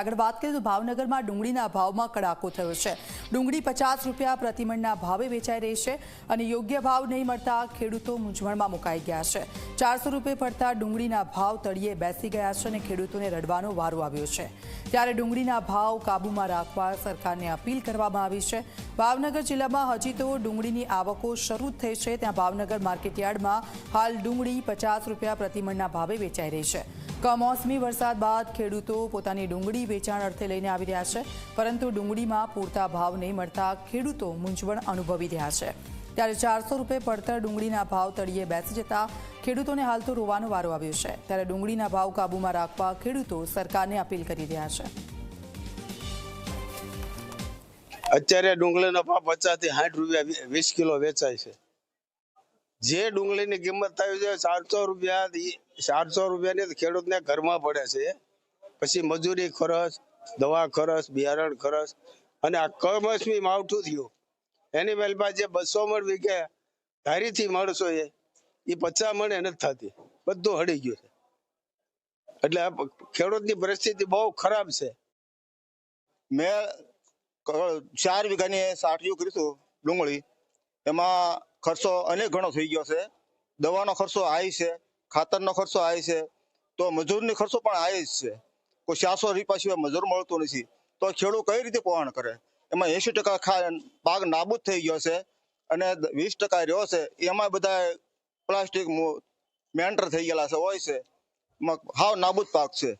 આગળ વાત કરીએ તો ભાવનગરમાં ડુંગળીના ભાવમાં કડાકો થયો છે. ડુંગળી પચાસ રૂપિયા પ્રતિમણના ભાવે વેચાઈ રહી છે અને યોગ્ય ભાવ નહીં મળતા ખેડૂતો મૂંઝવણમાં મુકાઈ ગયા છે. ચારસો રૂપિયા પડતા ડુંગળીના ભાવ તળિયે બેસી ગયા છે અને ખેડૂતોને રડવાનો વારો આવ્યો છે. ત્યારે ડુંગળીના ભાવ કાબૂમાં રાખવા સરકારને અપીલ કરવામાં આવી છે. ભાવનગર જિલ્લામાં હજી તો ડુંગળીની આવકો શરૂ થઈ છે. ત્યાં ભાવનગર માર્કેટયાર્ડમાં હાલ ડુંગળી પચાસ રૂપિયા પ્રતિમણના ભાવે વેચાઈ રહી છે. કમોસમી વરસાદ બાદ ખેડૂતો પોતાની ડુંગળી વેચાણ અર્થે લઈને આવી રહ્યા છે. પરંતુ ડુંગળીમાં પૂરતા ભાવ નહીં મળતા ખેડૂતો મૂંઝવણ અનુભવી રહ્યા છે. ત્યારે ચારસો રૂપિયા પડતર ડુંગળીના ભાવ તળિયે બેસી જતા ખેડૂતોને હાલ તો રોવાનો વારો આવ્યો છે. ત્યારે ડુંગળીના ભાવ કાબૂમાં રાખવા ખેડૂતો સરકારને અપીલ કરી રહ્યા છે. અત્યારે ડુંગળીનો ભાવ પચાસથી સાઠ રૂપિયા વીસ કિલો વેચાય છે. જે ડુંગળીની કિંમત થાય છે ચારસો રૂપિયા ચારસો રૂપિયાની ખેડૂતને ઘરમાં પડે છે. પછી મજૂરી ખર્ચ, દવા ખર્ચ, બિયારણ ખર્ચ અને આ કમોસમી માવઠું થયું. એની પહેલા જે બસો મણ વીઘે ધારીથી માણસો એ એ પચાસ મણ નથી થતી. બધું હળી ગયું છે. એટલે ખેડૂતની પરિસ્થિતિ બહુ ખરાબ છે. મેં ચાર વીઘાની સાઠીઓ કરીશું ડુંગળી. એમાં ખર્ચો અનેક ગણો થઈ ગયો છે. દવાનો ખર્ચો હાઈ છે, ખાતરનો ખર્ચો હાઈ છે, તો મજૂરની ખર્ચો પણ હાઈ જ છે. કોઈ ચારસો રૂપિયા સિવાય મજૂર મળતું નથી. તો ખેડૂત કઈ રીતે પોહણ કરે? એમાં એંશી ટકા પાક નાબૂદ થઈ ગયો છે અને વીસ ટકા રહ્યો છે. એમાં બધા પ્લાસ્ટિક મેન્ટર થઈ ગયેલા છે, હોય છે. હાવ નાબૂદ પાક છે.